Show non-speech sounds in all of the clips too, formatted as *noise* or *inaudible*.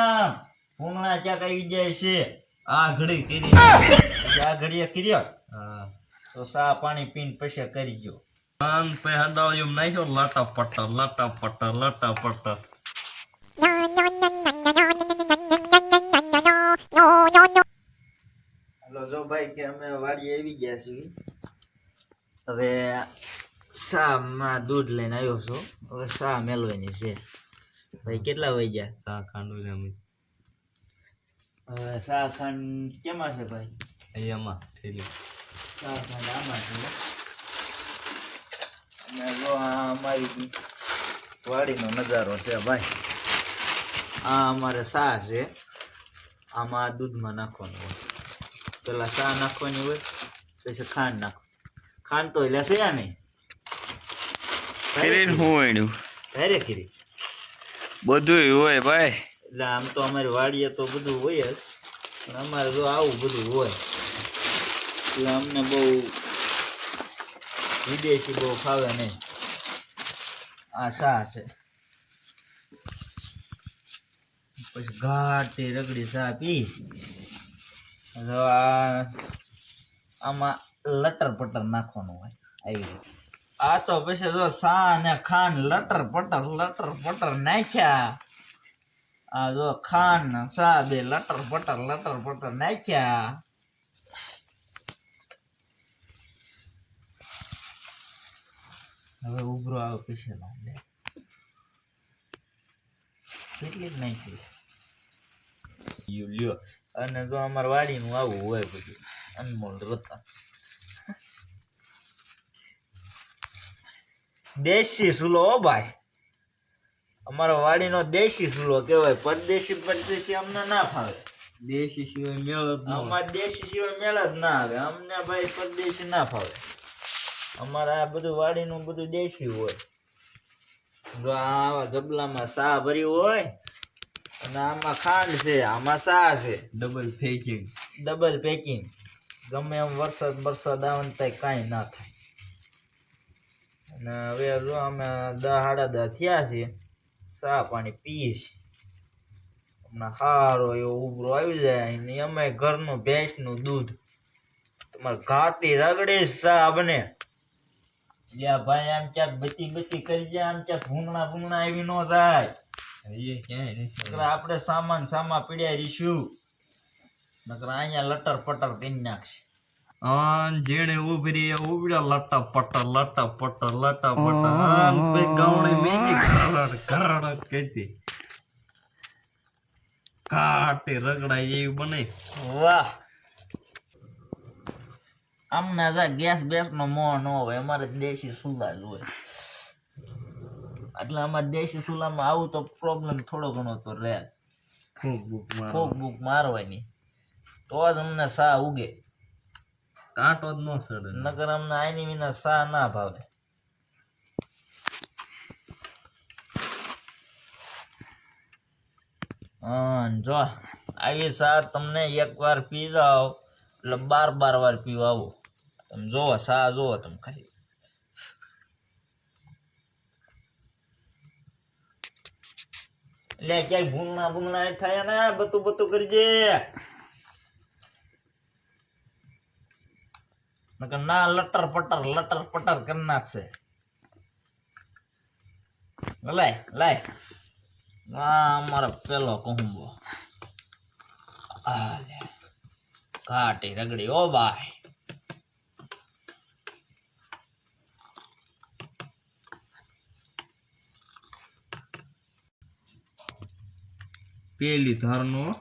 આમ ભૂંગળા ક્યાંક આવી જાય છે. આ ઘડી કરી. આ ઘડીએ કર્યો. તો સા પાણી પીને પછી કરી જો પાન પે હડાળ્યું નાખ્યો લાટા પટ્ટા લાટા પટ્ટા લાટા પટ્ટા. હલો જો ભાઈ કે અમે વાડી આવી ગયા છીએ. હવે સા માં દૂધ લઈને આવ્યો છું. હવે સા મેળવાની છે. ભાઈ કેટલા વહી ગયા? શાહ ખાન અમે. હવે સા ખાંડ કેમાં છે ભાઈ? અહીંયામાં આમાં છે અને જો આ અમારી વાડીનો નજારો છે ભાઈ. આ અમારે શાહ છે. આમાં દૂધમાં નાખવાનું હોય. પેલા શાહ નાખવાની હોય પછી ખાંડ નાખો ખાંડ તો લેશે છે નહીં. હું એનું ખીરી. બધું હોય ભાઈ. એટલે આમ તો અમારી વાડીએ તો બધું હોય જ, પણ અમારે જો આવું બધું હોય. એટલે અમને બહુ વિદેશી બહુ ફાવે નહીં. આ શા છે. પછી ઘાટી રગડી ચા પી. આમાં લટર પટર નાખવાનું હોય, આવી રીતે. આ તો પછી જો સા ને ખાંડ, લટર પટર લટર પટર નાખ્યા. આ જો ખાંડ સા બે, લટર પટર લટર પટર નાખ્યા. હવે ઉભરો આવે પછી લાગે કેટલી જ નાખી. લ્યો અને જો અમારે વાડીનું આવું હોય બધું અનમોલ રતા. દેશી સુલો હો ભાઈ. અમારો વાડીનો દેશી સુલો કહેવાય. પરદેશી પરદેશી અમને ના ફાવે. દેશી સિવાય મેળ જ. અમારે દેશી સિવાય મેળ જ ના આવે. અમને ભાઈ પરદેશી ના ફાવે. અમારે આ બધું વાડીનું બધું દેશી હોય. જો આવા જબલામાં સા ભર્યું હોય અને આમાં ખાંડ છે આમાં સા છે. ડબલ ફેકિંગ ડબલ પેકિંગ ગમે એમ વરસાદ વરસાદ આવે ને કાંઈ ના થાય. અને હવે જો અમે દસ સાડા દસ થયા છે ચા પાણી પીએ છીએ હમણાં સારો એવો ઉભરો આવી જાય ને અમે ઘરનું ભેંસનું દૂધ તમારે ઘાટી રગડે ચા બને. જ્યાં ભાઈ આમ ક્યાંક બચી બચી કરી જાય આમ ક્યાંક ભૂંગણા ભૂંગણા આવી ન જાય. એ ક્યાંય નથી. આપણે સામાન સામા પીડ્યા રહીશું. નકર અહીંયા લટર પટર કરી નાખશે. આન જેણે ઉભરી ઉભડ્યા લટા પટ્ટા લટા પટ્ટા લટા પટ્ટા આન પે ગાવણે મેની કરડ કરડ કહેતી. કાટે રગડા એવી બને. વાહ. આમના જા ગેસ બેસ નો મોહ ન હોય અમારે દેશી સુલા જ હોય. એટલે અમારે દેશી ચૂલામાં આવું તો પ્રોબ્લેમ થોડો ઘણો તો રહે ફોક બુક ફૂંક બૂક મારવાની. તો જ અમને સા ઉગે. કાંટો જ ન સડે. નગર અમને આની વિના સા ના ભાવે. જો, આવી સાર તમને એકવાર પી જાઓ એટલે બાર બાર વાર પીવા આવો તમે જોવો, સા જોવો તમે ખાલી. એટલે ક્યાંય ભૂંગણા ભૂંગણા થાય ને બતું બતું કરજે. ના લટર પટર લટર પટર કરી નાખશે. લાય લાય. આ અમારો પેલો કુંભો. આ ઘાટી રગડી, ઓ ભાઈ. પેલી ધારનો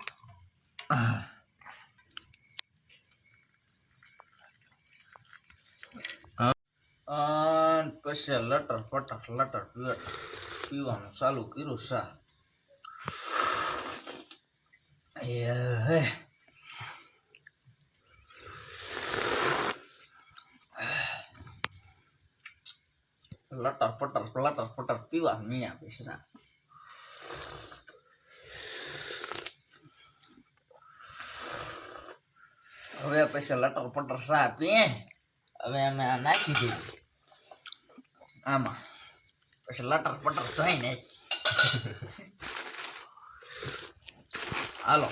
અન પછી લટર પટર લટર પીવર પીવાનું ચાલુ કર્યું સા એ હે લટર પટર લટર પટર પીવા મીયા પછી સા હવે પછી લટર પટર સા પીએ હવે અમે આ નાખી દીધું આમાં. પછી લટર પટર જોઈને *laughs* હાલો.